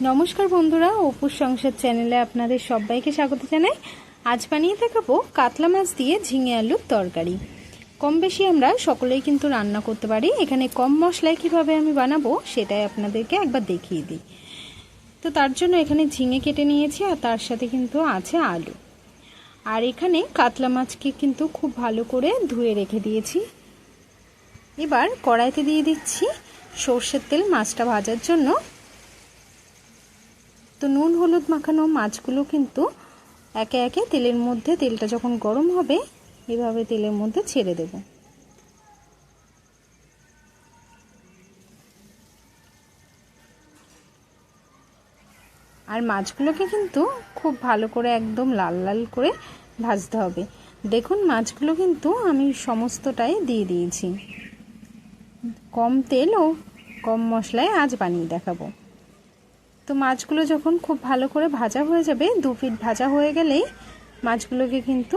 নমস্কার বন্ধুরা, অপুর সংসার চ্যানেলে আপনাদের সবাইকে স্বাগত জানাই। আজ বানিয়ে দেখাবো কাতলা মাছ দিয়ে ঝিঙে আলুর তরকারি। কম বেশি আমরা সকলেই কিন্তু রান্না করতে পারি। এখানে কম মশলায় কীভাবে আমি বানাবো সেটাই আপনাদেরকে একবার দেখিয়ে দিই। তো তার জন্য এখানে ঝিঙে কেটে নিয়েছি আর তার সাথে কিন্তু আছে আলু। আর এখানে কাতলা মাছকে কিন্তু খুব ভালো করে ধুয়ে রেখে দিয়েছি। এবার কড়াইতে দিয়ে দিচ্ছি সর্ষের তেল মাছটা ভাজার জন্য। তো নুন, হলুদ মাখানো মাছগুলো কিন্তু একে একে তেলের মধ্যে, তেলটা যখন গরম হবে, এভাবে তেলের মধ্যে ছেড়ে দেব। আর মাছগুলোকে কিন্তু খুব ভালো করে একদম লাল লাল করে ভাজতে হবে। দেখুন, মাছগুলো কিন্তু আমি সমস্তটাই দিয়ে দিয়েছি। কম তেল ও কম মশলায় আজ বানিয়ে দেখাবো। তো মাছগুলো যখন খুব ভালো করে ভাজা হয়ে যাবে, দু ফিট ভাজা হয়ে গেলেই মাছগুলোকে কিন্তু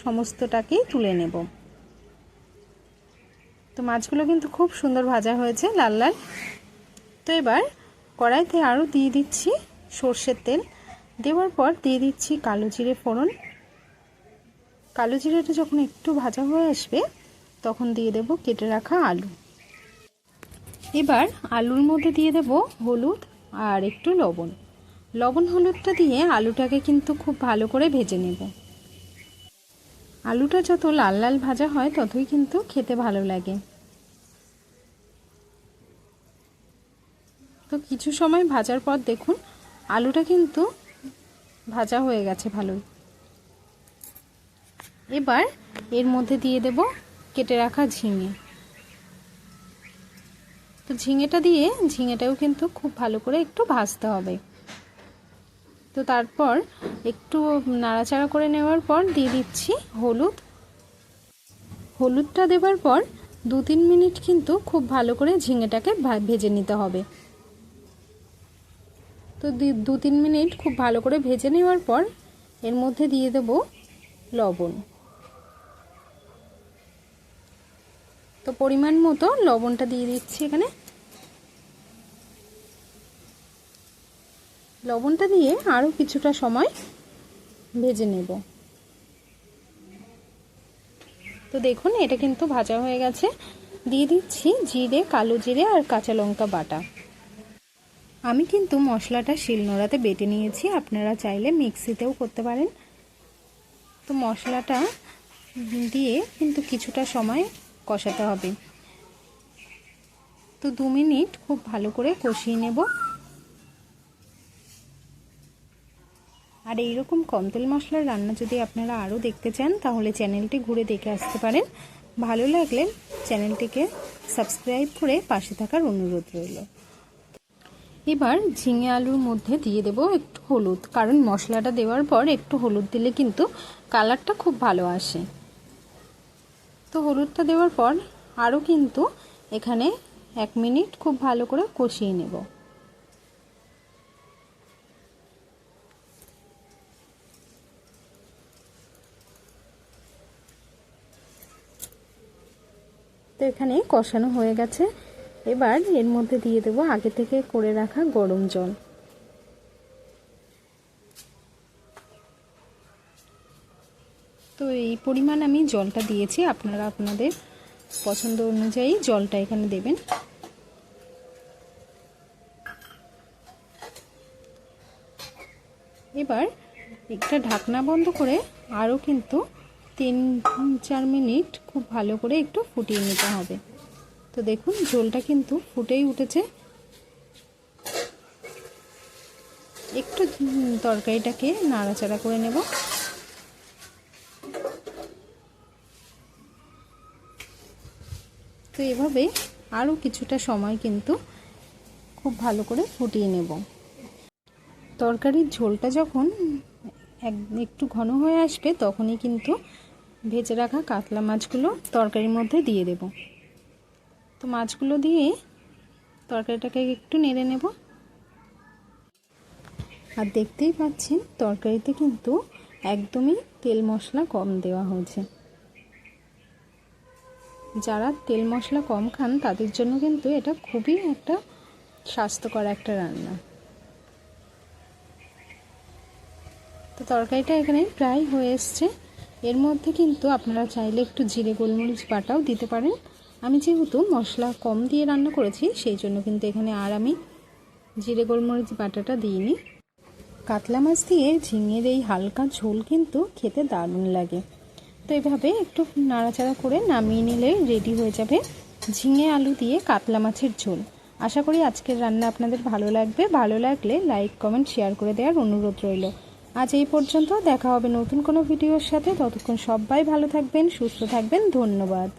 সমস্তটাকেই তুলে নেব। তো মাছগুলো কিন্তু খুব সুন্দর ভাজা হয়েছে লাল লাল। তো এবার কড়াইতে আরও দিয়ে দিচ্ছি সর্ষের তেল। দেওয়ার পর দিয়ে দিচ্ছি কালো জিরে ফোড়ন। কালো জিরেটা যখন একটু ভাজা হয়ে আসবে, তখন দিয়ে দেব কেটে রাখা আলু। এবার আলুর মধ্যে দিয়ে দেব হলুদ আর একটু লবণ। লবণ হলুদটা দিয়ে আলুটাকে কিন্তু খুব ভালো করে ভেজে নেব। আলুটা যত লাল লাল ভাজা হয়, ততই কিন্তু খেতে ভালো লাগে। তো কিছু সময় ভাজার পর দেখুন, আলুটা কিন্তু ভাজা হয়ে গেছে ভালোই। এবার এর মধ্যে দিয়ে দেব কেটে রাখা ঝিঙে। তো ঝিঙেটা দিয়ে, ঝিঙেটাও কিন্তু খুব ভালো করে একটু ভাজতে হবে। তো তারপর একটু নাড়াচাড়া করে নেওয়ার পর দিয়ে দিচ্ছি হলুদ। হলুদটা দেওয়ার পর দু তিন মিনিট কিন্তু খুব ভালো করে ঝিঙেটাকে ভেজে নিতে হবে। তো দু তিন মিনিট খুব ভালো করে ভেজে নেওয়ার পর এর মধ্যে দিয়ে দেব লবণ। তো পরিমাণ মতো লবণটা দিয়ে দিচ্ছি এখানে। লবণটা দিয়ে আরও কিছুটা সময় ভেজে নেব। তো দেখুন, এটা কিন্তু ভাজা হয়ে গেছে। দিয়ে দিচ্ছি জিরে, কালো জিরে আর কাঁচা লঙ্কা বাটা। আমি কিন্তু মশলাটা শিলনোড়াতে বেটে নিয়েছি, আপনারা চাইলে মিক্সিতেও করতে পারেন। তো মশলাটা দিয়ে কিন্তু কিছুটা সময় কষাতে হবে। তো দু মিনিট খুব ভালো করে কষিয়ে নেব। আর এইরকম কম তেল মশলার রান্না যদি আপনারা আরও দেখতে চান, তাহলে চ্যানেলটি ঘুরে দেখে আসতে পারেন। ভালো লাগলে চ্যানেলটিকে সাবস্ক্রাইব করে পাশে থাকার অনুরোধ রইল। এবার ঝিঙে আলুর মধ্যে দিয়ে দেব একটু হলুদ, কারণ মশলাটা দেওয়ার পর একটু হলুদ দিলে কিন্তু কালারটা খুব ভালো আসে। তো হলুদটা দেওয়ার পর আরও কিন্তু এখানে এক মিনিট খুব ভালো করে কষিয়ে নেব। তো এখানে কষানো হয়ে গেছে। এবার এর মধ্যে দিয়ে দেবো আগে থেকে করে রাখা গরম জল। তো এই পরিমাণ আমি জলটা দিয়েছি। আপনারা আপনাদের পছন্দ অনুযায়ী জলটা এখানে দেবেন। এবার একটা ঢাকনা বন্ধ করে আরও কিন্তু তিন, চার মিনিট খুব ভালো করে একটু ফুটিয়ে নিতে হবে। তো দেখুন ঝোলটা কিন্তু ফুটেই উঠেছে। একটু তরকারিটাকে নাড়াচাড়া করে নেব। তো এভাবে আরও কিছুটা সময় কিন্তু খুব ভালো করে ফুটিয়ে নেব। তরকারির ঝোলটা যখন এক, একটু ঘন হয়ে আসবে তখনই কিন্তু ভেজে রাখা কাতলা মাছগুলো তরকারির মধ্যে দিয়ে দেব। তো মাছগুলো দিয়ে তরকারিটাকে একটু নেড়ে নেব। আর দেখতেই পাচ্ছেন তরকারিতে কিন্তু একদমই তেল মশলা কম দেওয়া হয়েছে। যারা তেল মশলা কম খান, তাদের জন্য কিন্তু এটা খুবই একটা স্বাস্থ্যকর একটা রান্না। তো তরকারিটা এখানে প্রায় হয়ে এসছে। এর মধ্যে কিন্তু আপনারা চাইলে একটু জিরে, গোলমরিচ বাটাও দিতে পারেন। আমি যেহেতু মশলা কম দিয়ে রান্না করেছি, সেই জন্য কিন্তু এখানে আর আমি জিরে, গোলমরিচ বাটাটা দিইনি। কাতলা মাছ দিয়ে ঝিঙের এই হালকা ঝোল কিন্তু খেতে দারুণ লাগে। তো এভাবে একটু নাড়াচাড়া করে নামিয়ে নিলে রেডি হয়ে যাবে ঝিঙে আলু দিয়ে কাতলা মাছের ঝোল। আশা করি আজকের রান্না আপনাদের ভালো লাগবে। ভালো লাগলে লাইক, কমেন্ট, শেয়ার করে দেওয়ার অনুরোধ রইল। আজ এই পর্যন্ত দেখা হবে নতুন কোনো ভিডিওর সাথে। ততক্ষণ সবাই ভালো থাকবেন, সুস্থ থাকবেন। ধন্যবাদ।